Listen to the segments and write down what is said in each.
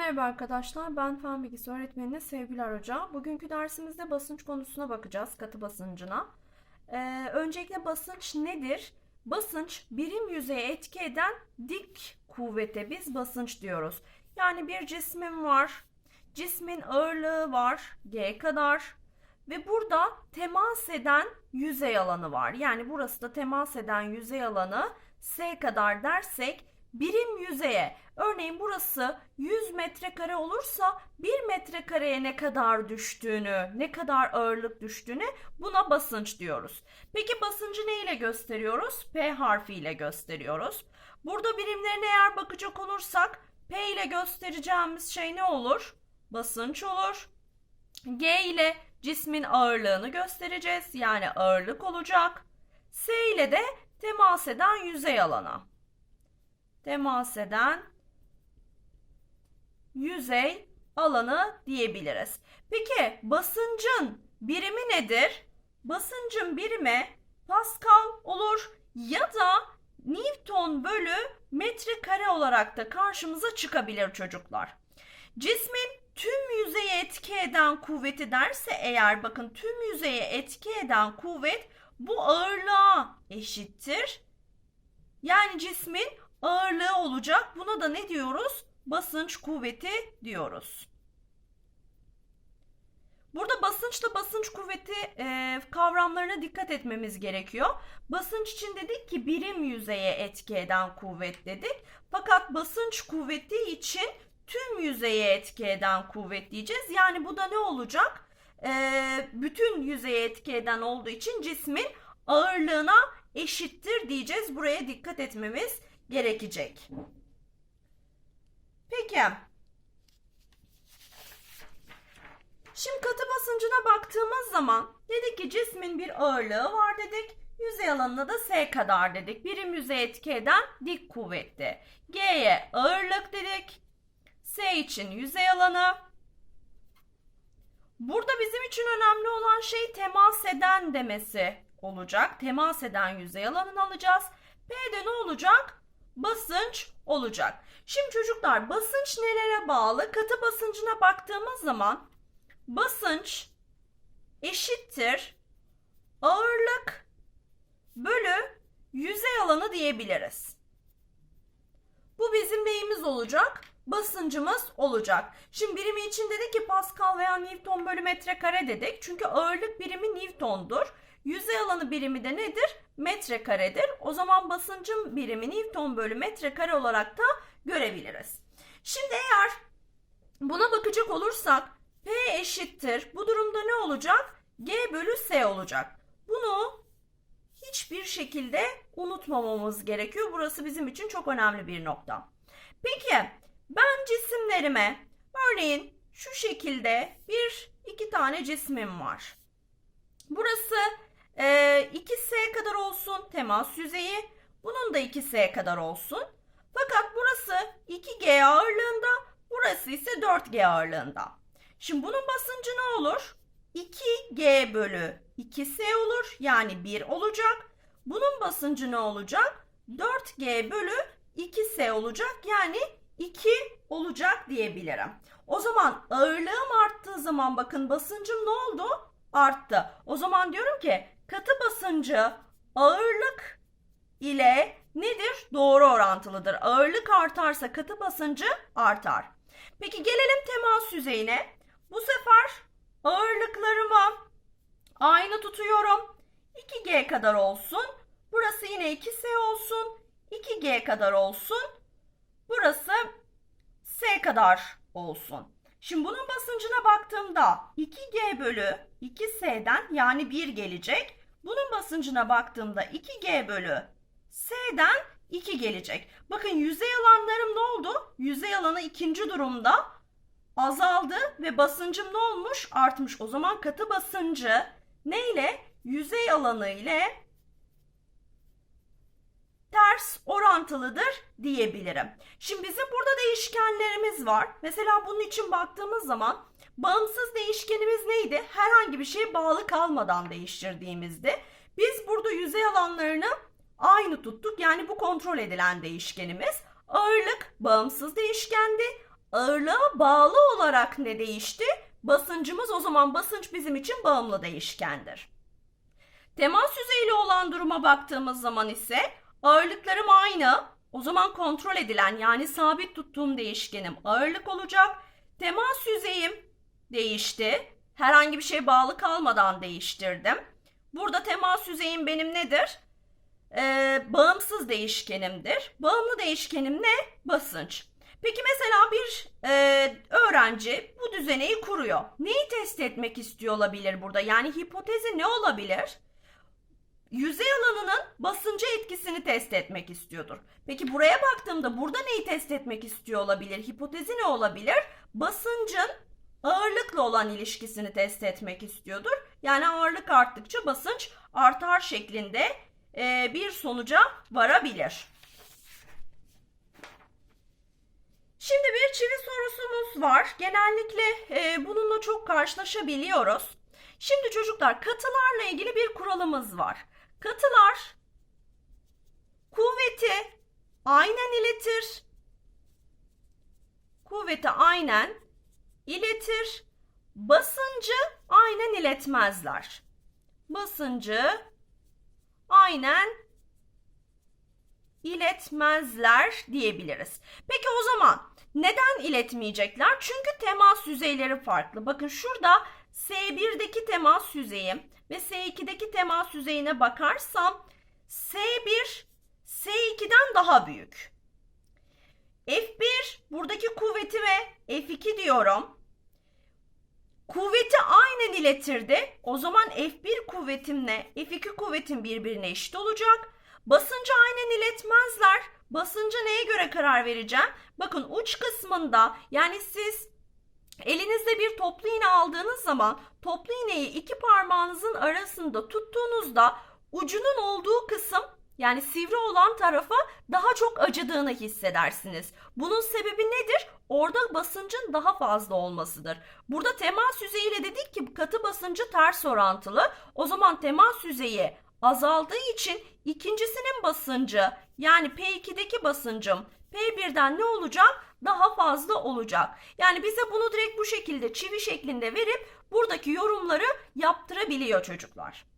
Merhaba arkadaşlar, ben Fen Bilgisi Öğretmeni Sevgiler Hoca. Bugünkü dersimizde basınç konusuna bakacağız, katı basıncına. Ee, öncelikle basınç nedir? Basınç, birim yüzeye etki eden dik kuvvete biz basınç diyoruz. Yani bir cismin var, cismin ağırlığı var, G kadar ve burada temas eden yüzey alanı var. Yani burası da temas eden yüzey alanı S kadar dersek birim yüzeye örneğin burası 100 metrekare olursa 1 metrekareye ne kadar düştüğünü, ne kadar ağırlık düştüğünü buna basınç diyoruz. Peki basıncı ne ile gösteriyoruz? P harfi ile gösteriyoruz. Burada birimlerine eğer bakacak olursak P ile göstereceğimiz şey ne olur? Basınç olur. G ile cismin ağırlığını göstereceğiz. Yani ağırlık olacak. S ile de temas eden yüzey alanı. Temas eden yüzey alanı diyebiliriz. Peki basıncın birimi nedir? Basıncın birimi Pascal olur ya da Newton bölü metrekare olarak da karşımıza çıkabilir çocuklar. Cismin tüm yüzeye etki eden kuvveti derse eğer bakın tüm yüzeye etki eden kuvvet bu ağırlığa eşittir. Yani cismin ağırlığı olacak. Buna da ne diyoruz? Basınç kuvveti diyoruz. Burada basınçla basınç kuvveti e, kavramlarına dikkat etmemiz gerekiyor. Basınç için dedik ki birim yüzeye etki eden kuvvet dedik. Fakat basınç kuvveti için tüm yüzeye etki eden kuvvet diyeceğiz. Yani bu da ne olacak? E, bütün yüzeye etki eden olduğu için cismin ağırlığına eşittir diyeceğiz. Buraya dikkat etmemiz gerekecek. Peki. Şimdi katı basıncına baktığımız zaman dedik ki cismin bir ağırlığı var dedik. Yüzey alanına da S kadar dedik. Birim yüzeye etki eden dik kuvvetti. G'ye ağırlık dedik. S için yüzey alanı. Burada bizim için önemli olan şey temas eden demesi olacak. Temas eden yüzey alanını alacağız. P'de ne olacak? Basınç olacak. Şimdi çocuklar basınç nelere bağlı? Katı basıncına baktığımız zaman basınç eşittir ağırlık bölü yüzey alanı diyebiliriz. Bu bizim neyimiz olacak? Basıncımız olacak. Şimdi birimi için dedik ki Pascal veya Newton bölü metrekare dedik. Çünkü ağırlık birimi Newton'dur. Yüzey alanı birimi de nedir? Metrekaredir. O zaman basıncın birimi Newton bölü metrekare olarak da görebiliriz. Şimdi eğer buna bakacak olursak P eşittir. Bu durumda ne olacak? G bölü S olacak. Bunu hiçbir şekilde unutmamamız gerekiyor. Burası bizim için çok önemli bir nokta. Peki ben cisimlerime örneğin şu şekilde bir iki tane cismim var. Burası e, 2S kadar olsun temas yüzeyi. Bunun da 2S kadar olsun. Fakat burası 2G ağırlığında, burası ise 4G ağırlığında. Şimdi bunun basıncı ne olur? 2G bölü 2S olur. Yani 1 olacak. Bunun basıncı ne olacak? 4G bölü 2S olacak. Yani 2 olacak diyebilirim. O zaman ağırlığım arttığı zaman bakın basıncım ne oldu? Arttı. O zaman diyorum ki katı basıncı ağırlık ile nedir? Doğru orantılıdır. Ağırlık artarsa katı basıncı artar. Peki gelelim temas yüzeyine. Bu sefer ağırlıklarımı aynı tutuyorum. 2G kadar olsun. Burası yine 2S olsun. 2G kadar olsun. Burası S kadar olsun. Şimdi bunun basıncına baktığımda 2G bölü 2S'den yani 1 gelecek. Bunun basıncına baktığımda 2G bölü S'den 2 gelecek. Bakın yüzey alanlarım ne oldu? Yüzey alanı ikinci durumda azaldı ve basıncım ne olmuş? Artmış. O zaman katı basıncı ne ile? Yüzey alanı ile ters orantılıdır diyebilirim. Şimdi bizim burada değişkenlerimiz var. Mesela bunun için baktığımız zaman bağımsız değişkenimiz neydi? Herhangi bir şeye bağlı kalmadan değiştirdiğimizde biz burada yüzey alanlarını aynı tuttuk. Yani bu kontrol edilen değişkenimiz. Ağırlık bağımsız değişkendi. ağırlığa bağlı olarak ne değişti? Basıncımız o zaman basınç bizim için bağımlı değişkendir. Temas yüzeyiyle olan duruma baktığımız zaman ise ağırlıklarım aynı. O zaman kontrol edilen yani sabit tuttuğum değişkenim ağırlık olacak. Temas yüzeyim değişti. Herhangi bir şey bağlı kalmadan değiştirdim. Burada temas yüzeyim benim nedir? Ee, bağımsız değişkenimdir. Bağımlı değişkenim ne? Basınç. Peki mesela bir e, öğrenci bu düzeneyi kuruyor. Neyi test etmek istiyor olabilir burada? Yani hipotezi ne olabilir? Yüzey alanının basınca etkisini test etmek istiyordur. Peki buraya baktığımda burada neyi test etmek istiyor olabilir? Hipotezi ne olabilir? Basıncın ağırlıkla olan ilişkisini test etmek istiyordur. Yani ağırlık arttıkça basınç artar şeklinde e, bir sonuca varabilir. Şimdi bir çivi sorusumuz var. Genellikle e, bununla çok karşılaşabiliyoruz. Şimdi çocuklar katılarla ilgili bir kuralımız var. Katılar kuvveti aynen iletir. Kuvveti aynen iletir. Basıncı aynen iletmezler. Basıncı aynen iletmezler diyebiliriz. Peki o zaman neden iletmeyecekler? Çünkü temas yüzeyleri farklı. Bakın şurada S1'deki temas yüzeyim ve S2'deki temas yüzeyine bakarsam S1 S2'den daha büyük. F1 buradaki kuvveti ve F2 diyorum. Kuvveti aynen iletirdi. O zaman F1 kuvvetimle F2 kuvvetim birbirine eşit olacak. Basıncı aynen iletmezler. Basıncı neye göre karar vereceğim? Bakın uç kısmında yani siz elinizde bir toplu iğne aldığınız zaman toplu iğneyi iki parmağınızın arasında tuttuğunuzda ucunun olduğu kısım yani sivri olan tarafa daha çok acıdığını hissedersiniz. Bunun sebebi nedir? Orada basıncın daha fazla olmasıdır. Burada temas yüzeyiyle dedik ki katı basıncı ters orantılı. O zaman temas yüzeyi azaldığı için ikincisinin basıncı yani P2'deki basıncım P1'den ne olacak? Daha fazla olacak. Yani bize bunu direkt bu şekilde çivi şeklinde verip buradaki yorumları yaptırabiliyor çocuklar.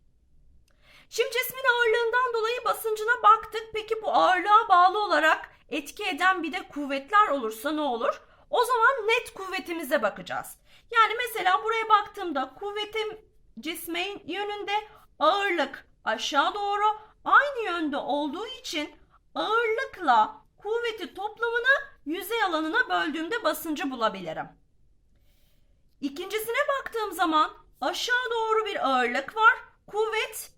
Şimdi cismin ağırlığından dolayı basıncına baktık. Peki bu ağırlığa bağlı olarak etki eden bir de kuvvetler olursa ne olur? O zaman net kuvvetimize bakacağız. Yani mesela buraya baktığımda kuvvetim cismin yönünde ağırlık aşağı doğru aynı yönde olduğu için ağırlıkla kuvveti toplamını yüzey alanına böldüğümde basıncı bulabilirim. İkincisine baktığım zaman aşağı doğru bir ağırlık var. Kuvvet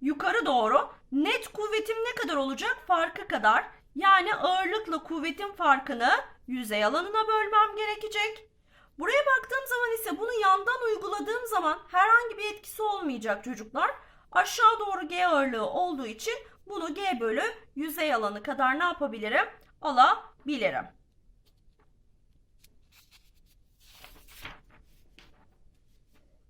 yukarı doğru. Net kuvvetim ne kadar olacak? Farkı kadar. Yani ağırlıkla kuvvetin farkını yüzey alanına bölmem gerekecek. Buraya baktığım zaman ise bunu yandan uyguladığım zaman herhangi bir etkisi olmayacak çocuklar. Aşağı doğru G ağırlığı olduğu için bunu G bölü yüzey alanı kadar ne yapabilirim? Alabilirim.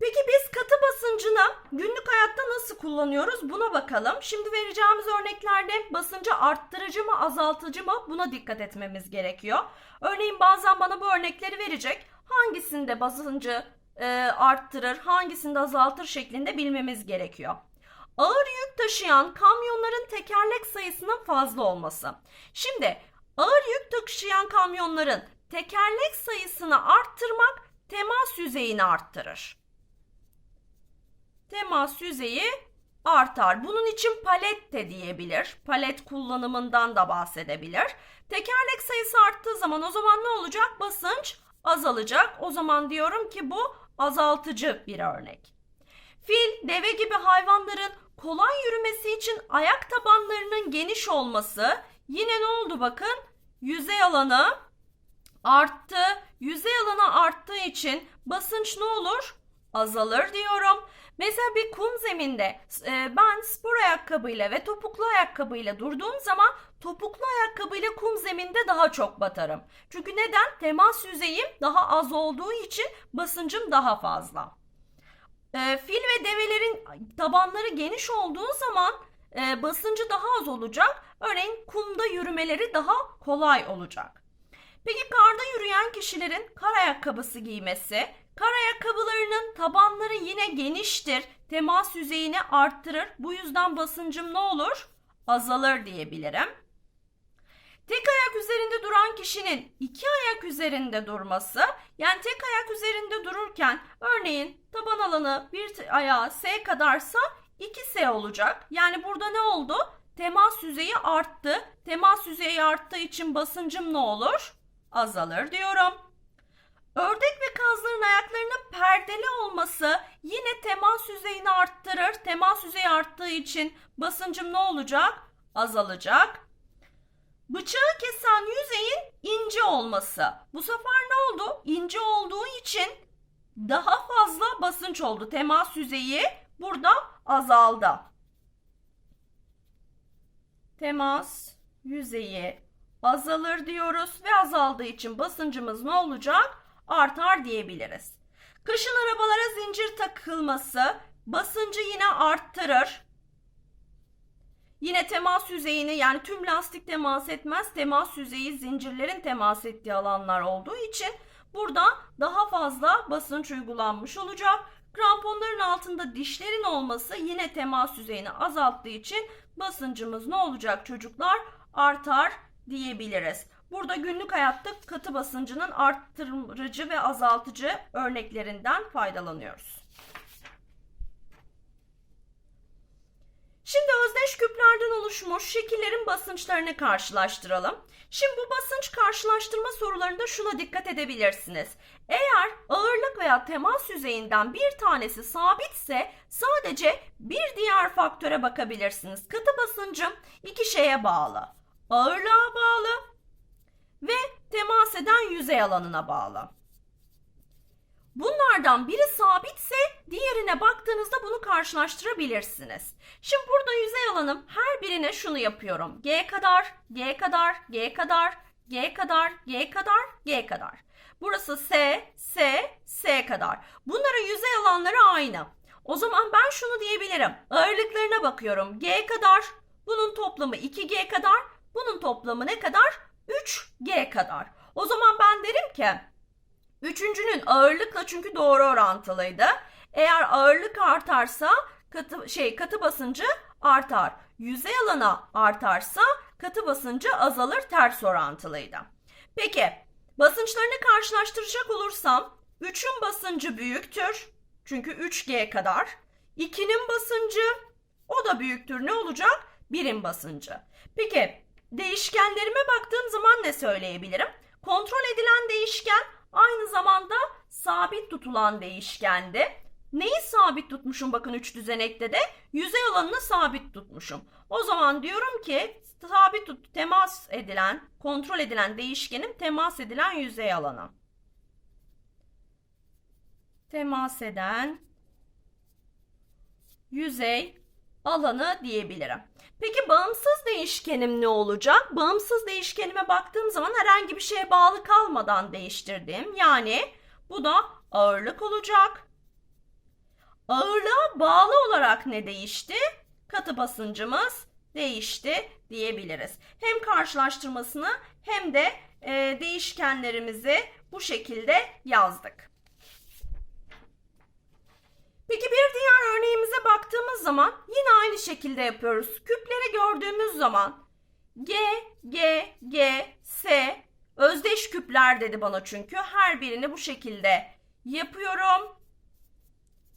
Peki biz katı basıncını günlük hayatta nasıl kullanıyoruz? Buna bakalım. Şimdi vereceğimiz örneklerde basıncı arttırıcı mı azaltıcı mı buna dikkat etmemiz gerekiyor. Örneğin bazen bana bu örnekleri verecek. Hangisinde basıncı e, arttırır, hangisinde azaltır şeklinde bilmemiz gerekiyor. Ağır yük taşıyan kamyonların tekerlek sayısının fazla olması. Şimdi ağır yük taşıyan kamyonların tekerlek sayısını arttırmak temas yüzeyini arttırır. Temas yüzeyi artar. Bunun için palet de diyebilir. Palet kullanımından da bahsedebilir. Tekerlek sayısı arttığı zaman o zaman ne olacak? Basınç azalacak. O zaman diyorum ki bu azaltıcı bir örnek. Fil, deve gibi hayvanların kolay yürümesi için ayak tabanlarının geniş olması yine ne oldu bakın? Yüzey alanı arttı. Yüzey alanı arttığı için basınç ne olur? Azalır diyorum. Mesela bir kum zeminde e, ben spor ayakkabıyla ve topuklu ayakkabıyla durduğum zaman topuklu ayakkabıyla kum zeminde daha çok batarım. Çünkü neden? Temas yüzeyim daha az olduğu için basıncım daha fazla. E, fil ve develerin tabanları geniş olduğu zaman e, basıncı daha az olacak. Örneğin kumda yürümeleri daha kolay olacak. Peki karda yürüyen kişilerin kar ayakkabısı giymesi, kar ayakkabılarının tabanları yine geniştir, temas yüzeyini arttırır. Bu yüzden basıncım ne olur? Azalır diyebilirim. Tek ayak üzerinde duran kişinin iki ayak üzerinde durması, yani tek ayak üzerinde dururken örneğin taban alanı bir ayağı S kadarsa 2S olacak. Yani burada ne oldu? Temas yüzeyi arttı. Temas yüzeyi arttığı için basıncım ne olur? Azalır diyorum. Ördek ve kazların ayaklarının perdeli olması yine temas yüzeyini arttırır. Temas yüzeyi arttığı için basıncım ne olacak? Azalacak. Bıçağı kesen yüzeyin ince olması. Bu sefer ne oldu? İnce olduğu için daha fazla basınç oldu. Temas yüzeyi burada azaldı. Temas yüzeyi azalır diyoruz ve azaldığı için basıncımız ne olacak? Artar diyebiliriz. Kışın arabalara zincir takılması basıncı yine arttırır. Yine temas yüzeyini yani tüm lastik temas etmez. Temas yüzeyi zincirlerin temas ettiği alanlar olduğu için burada daha fazla basınç uygulanmış olacak. Kramponların altında dişlerin olması yine temas yüzeyini azalttığı için basıncımız ne olacak çocuklar? Artar diyebiliriz. Burada günlük hayatta katı basıncının arttırıcı ve azaltıcı örneklerinden faydalanıyoruz. Şimdi özdeş küplerden oluşmuş şekillerin basınçlarını karşılaştıralım. Şimdi bu basınç karşılaştırma sorularında şuna dikkat edebilirsiniz. Eğer ağırlık veya temas yüzeyinden bir tanesi sabitse sadece bir diğer faktöre bakabilirsiniz. Katı basıncım iki şeye bağlı. Ağırlığa bağlı ve temas eden yüzey alanına bağlı. Bunlardan biri sabitse diğerine baktığınızda bunu karşılaştırabilirsiniz. Şimdi burada yüzey alanım her birine şunu yapıyorum. G kadar, G kadar, G kadar, G kadar, G kadar, G kadar. Burası S, S, S kadar. Bunların yüzey alanları aynı. O zaman ben şunu diyebilirim. Ağırlıklarına bakıyorum. G kadar, bunun toplamı 2G kadar, bunun toplamı ne kadar? 3G kadar. O zaman ben derim ki Üçüncünün ağırlıkla çünkü doğru orantılıydı. Eğer ağırlık artarsa katı şey katı basıncı artar. Yüzey alanı artarsa katı basıncı azalır ters orantılıydı. Peki basınçlarını karşılaştıracak olursam 3'ün basıncı büyüktür. Çünkü 3G kadar. 2'nin basıncı o da büyüktür. Ne olacak? 1'in basıncı. Peki değişkenlerime baktığım zaman ne söyleyebilirim? Kontrol edilen değişken aynı zamanda sabit tutulan değişkendi. Neyi sabit tutmuşum bakın üç düzenekte de? Yüzey alanını sabit tutmuşum. O zaman diyorum ki sabit tut temas edilen, kontrol edilen değişkenim temas edilen yüzey alanı. Temas eden yüzey alanı diyebilirim. Peki bağımsız değişkenim ne olacak? Bağımsız değişkenime baktığım zaman herhangi bir şeye bağlı kalmadan değiştirdim. Yani bu da ağırlık olacak. Ağırlığa bağlı olarak ne değişti? Katı basıncımız değişti diyebiliriz. Hem karşılaştırmasını hem de e, değişkenlerimizi bu şekilde yazdık. Peki bir diğer örneğimize baktığımız zaman yine aynı şekilde yapıyoruz. Küpleri gördüğümüz zaman G, G, G, S özdeş küpler dedi bana çünkü. Her birini bu şekilde yapıyorum.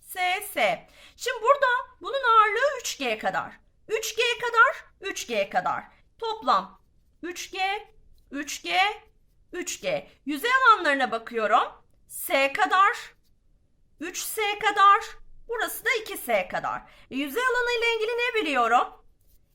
S, S. Şimdi burada bunun ağırlığı 3G kadar. 3G kadar, 3G kadar. Toplam 3G, 3G, 3G. Yüzey alanlarına bakıyorum. S kadar, 3S kadar, Burası da 2S kadar. Yüzey alanı ile ilgili ne biliyorum?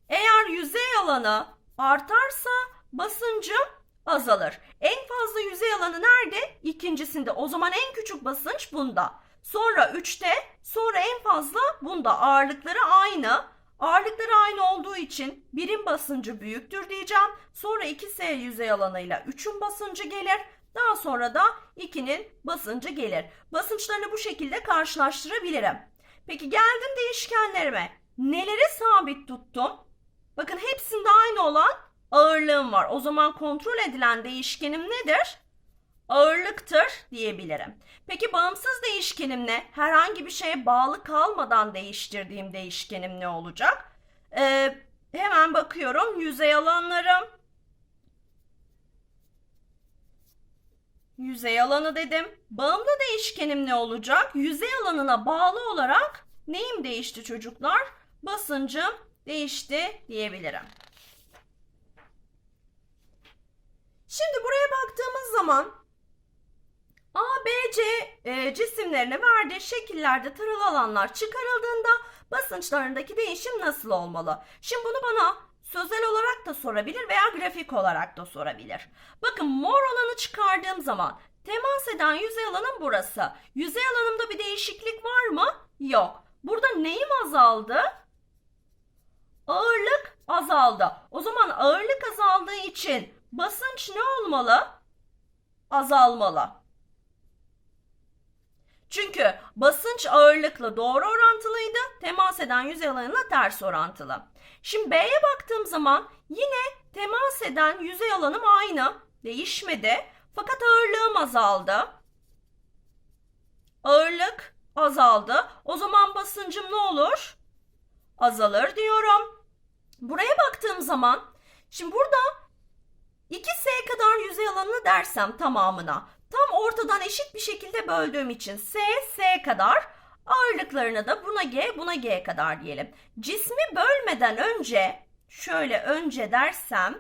Eğer yüzey alanı artarsa basıncım azalır. En fazla yüzey alanı nerede? İkincisinde. O zaman en küçük basınç bunda. Sonra 3'te, sonra en fazla bunda. Ağırlıkları aynı. Ağırlıkları aynı olduğu için birim basıncı büyüktür diyeceğim. Sonra 2S yüzey alanıyla 3'ün basıncı gelir. Daha sonra da 2'nin basıncı gelir. Basınçlarını bu şekilde karşılaştırabilirim. Peki geldim değişkenlerime. Neleri sabit tuttum? Bakın hepsinde aynı olan ağırlığım var. O zaman kontrol edilen değişkenim nedir? Ağırlıktır diyebilirim. Peki bağımsız değişkenim ne? Herhangi bir şeye bağlı kalmadan değiştirdiğim değişkenim ne olacak? Ee, hemen bakıyorum. Yüzey alanlarım. Yüzey alanı dedim. Bağımlı değişkenim ne olacak? Yüzey alanına bağlı olarak neyim değişti çocuklar? Basıncım değişti diyebilirim. Şimdi buraya baktığımız zaman A, B, C e, cisimlerine verdiği şekillerde taralı alanlar çıkarıldığında basınçlarındaki değişim nasıl olmalı? Şimdi bunu bana sözel olarak da sorabilir veya grafik olarak da sorabilir. Bakın mor olanı çıkardığım zaman temas eden yüzey alanım burası. Yüzey alanımda bir değişiklik var mı? Yok. Burada neyim azaldı? Ağırlık azaldı. O zaman ağırlık azaldığı için basınç ne olmalı? Azalmalı. Çünkü basınç ağırlıkla doğru orantılıydı. Temas eden yüzey alanıyla ters orantılı. Şimdi B'ye baktığım zaman yine temas eden yüzey alanım aynı. Değişmedi. Fakat ağırlığım azaldı. Ağırlık azaldı. O zaman basıncım ne olur? Azalır diyorum. Buraya baktığım zaman şimdi burada 2S kadar yüzey alanını dersem tamamına tam ortadan eşit bir şekilde böldüğüm için S, S kadar ağırlıklarına da buna G, buna G kadar diyelim. Cismi bölmeden önce şöyle önce dersem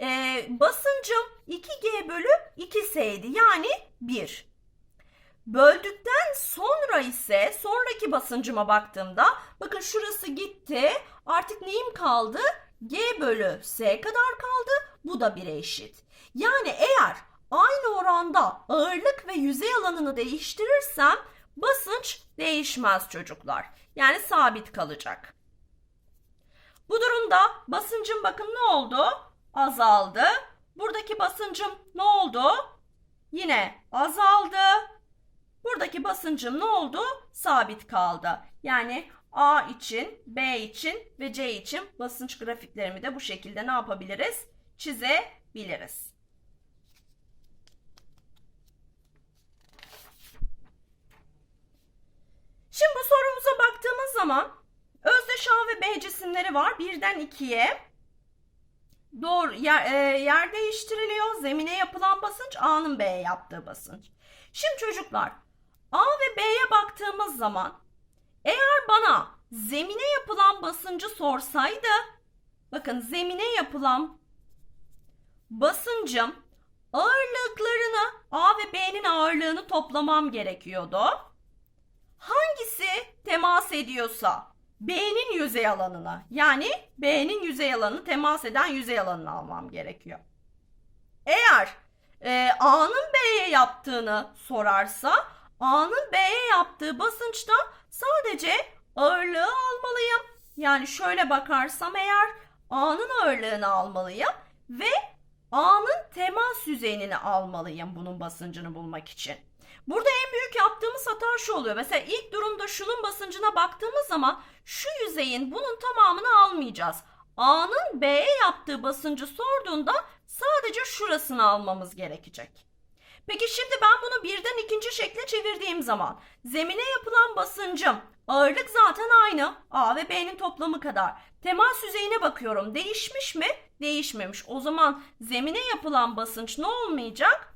e, basıncım 2G bölü 2S'ydi yani 1. Böldükten sonra ise sonraki basıncıma baktığımda bakın şurası gitti. Artık neyim kaldı? G bölü S kadar kaldı. Bu da 1'e eşit. Yani eğer aynı oranda ağırlık ve yüzey alanını değiştirirsem basınç değişmez çocuklar. Yani sabit kalacak. Bu durumda basıncım bakın ne oldu? Azaldı. Buradaki basıncım ne oldu? Yine azaldı. Buradaki basıncım ne oldu? Sabit kaldı. Yani A için, B için ve C için basınç grafiklerimi de bu şekilde ne yapabiliriz? Çizebiliriz. Şimdi bu sorumuza baktığımız zaman özdeş A ve B cisimleri var. Birden ikiye doğru yer, e, yer değiştiriliyor. Zemine yapılan basınç A'nın B'ye yaptığı basınç. Şimdi çocuklar A ve B'ye baktığımız zaman eğer bana zemine yapılan basıncı sorsaydı bakın zemine yapılan basıncım ağırlıklarını A ve B'nin ağırlığını toplamam gerekiyordu. Hangisi temas ediyorsa B'nin yüzey alanına yani B'nin yüzey alanını temas eden yüzey alanını almam gerekiyor. Eğer e, A'nın B'ye yaptığını sorarsa A'nın B'ye yaptığı basınçta sadece ağırlığı almalıyım. Yani şöyle bakarsam eğer A'nın ağırlığını almalıyım ve A'nın temas yüzeyini almalıyım bunun basıncını bulmak için. Burada en büyük yaptığımız hata şu oluyor. Mesela ilk durumda şunun basıncına baktığımız zaman şu yüzeyin bunun tamamını almayacağız. A'nın B'ye yaptığı basıncı sorduğunda sadece şurasını almamız gerekecek. Peki şimdi ben bunu birden ikinci şekle çevirdiğim zaman zemine yapılan basıncım ağırlık zaten aynı A ve B'nin toplamı kadar. Temas yüzeyine bakıyorum değişmiş mi? Değişmemiş. O zaman zemine yapılan basınç ne olmayacak?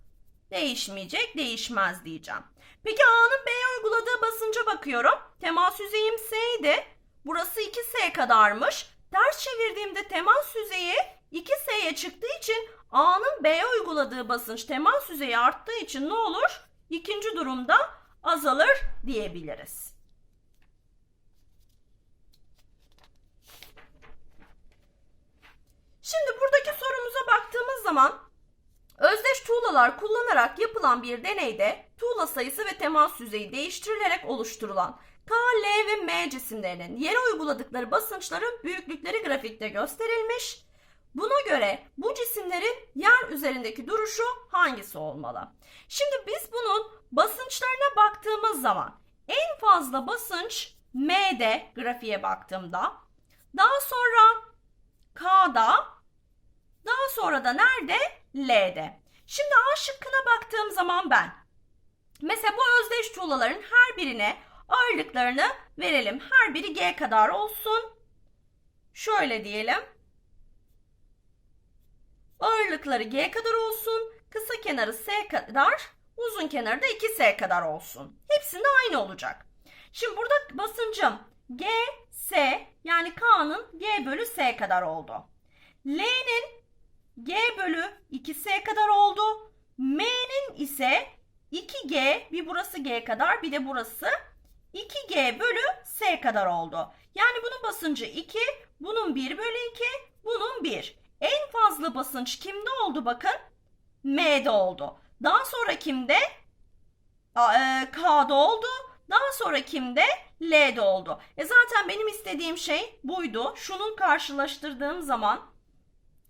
Değişmeyecek, değişmez diyeceğim. Peki A'nın B'ye uyguladığı basınca bakıyorum. Temas yüzeyim S'ydi. Burası 2S kadarmış. Ters çevirdiğimde temas yüzeyi 2S'ye çıktığı için A'nın B'ye uyguladığı basınç temas yüzeyi arttığı için ne olur? İkinci durumda azalır diyebiliriz. Şimdi buradaki sorumuza baktığımız zaman özdeş tuğlalar kullanarak yapılan bir deneyde tuğla sayısı ve temas yüzeyi değiştirilerek oluşturulan K, L ve M cisimlerinin yere uyguladıkları basınçların büyüklükleri grafikte gösterilmiş. Buna göre bu cisimlerin yer üzerindeki duruşu hangisi olmalı? Şimdi biz bunun basınçlarına baktığımız zaman en fazla basınç M'de grafiğe baktığımda daha sonra K'da Daha sonra da nerede? L'de. Şimdi A şıkkına baktığım zaman ben mesela bu özdeş tuğlaların her birine ağırlıklarını verelim. Her biri G kadar olsun. Şöyle diyelim. Ağırlıkları G kadar olsun. Kısa kenarı S kadar. Uzun kenarı da 2S kadar olsun. Hepsinde aynı olacak. Şimdi burada basıncım G, S yani K'nın G bölü S kadar oldu. L'nin G bölü 2S kadar oldu. M'nin ise 2G bir burası G kadar bir de burası 2G bölü S kadar oldu. Yani bunun basıncı 2, bunun 1 bölü 2, bunun 1. En fazla basınç kimde oldu bakın? M'de oldu. Daha sonra kimde? E, K'da oldu. Daha sonra kimde? L'de oldu. E zaten benim istediğim şey buydu. Şunun karşılaştırdığım zaman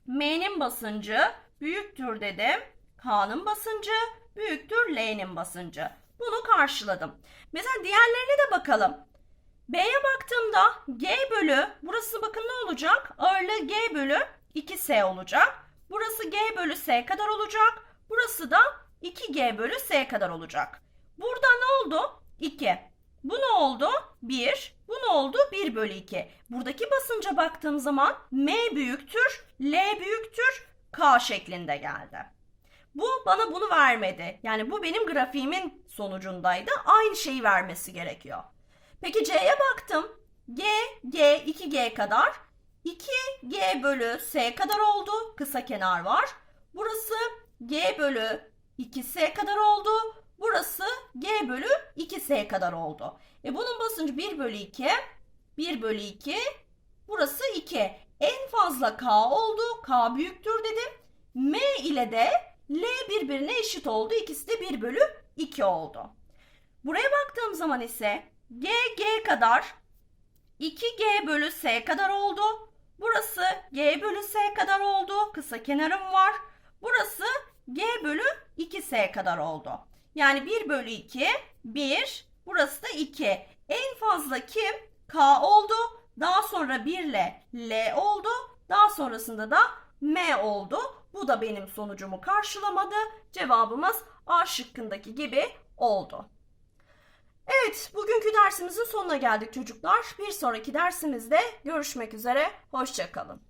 M'nin basıncı büyüktür dedim. K'nın basıncı büyüktür L'nin basıncı. Bunu karşıladım. Mesela diğerlerine de bakalım. B'ye baktığımda G bölü burası bakın ne olacak? Ağırlığı G bölü 2S olacak. Burası G bölü S kadar olacak. Burası da 2G bölü S kadar olacak. Burada ne oldu? 2. Bu ne oldu? 1. Bu ne oldu? 1 bölü 2. Buradaki basınca baktığım zaman M büyüktür, L büyüktür, K şeklinde geldi. Bu bana bunu vermedi. Yani bu benim grafiğimin sonucundaydı. Aynı şeyi vermesi gerekiyor. Peki C'ye baktım. G, G, 2G kadar. 2G bölü S kadar oldu. Kısa kenar var. Burası G bölü 2S kadar oldu. Burası G bölü 2S kadar oldu. E bunun basıncı 1 bölü 2. 1 bölü 2. Burası 2. En fazla K oldu. K büyüktür dedim. M ile de L birbirine eşit oldu. İkisi de 1 bölü 2 oldu. Buraya baktığım zaman ise G, G kadar 2G bölü S kadar oldu. Burası G bölü S kadar oldu. Kısa kenarım var. Burası G bölü 2S kadar oldu. Yani 1 bölü 2, 1. Burası da 2. En fazla kim? K oldu. Daha sonra 1 ile L oldu. Daha sonrasında da M oldu. Bu da benim sonucumu karşılamadı. Cevabımız A şıkkındaki gibi oldu. Evet, bugünkü dersimizin sonuna geldik çocuklar. Bir sonraki dersimizde görüşmek üzere. Hoşçakalın.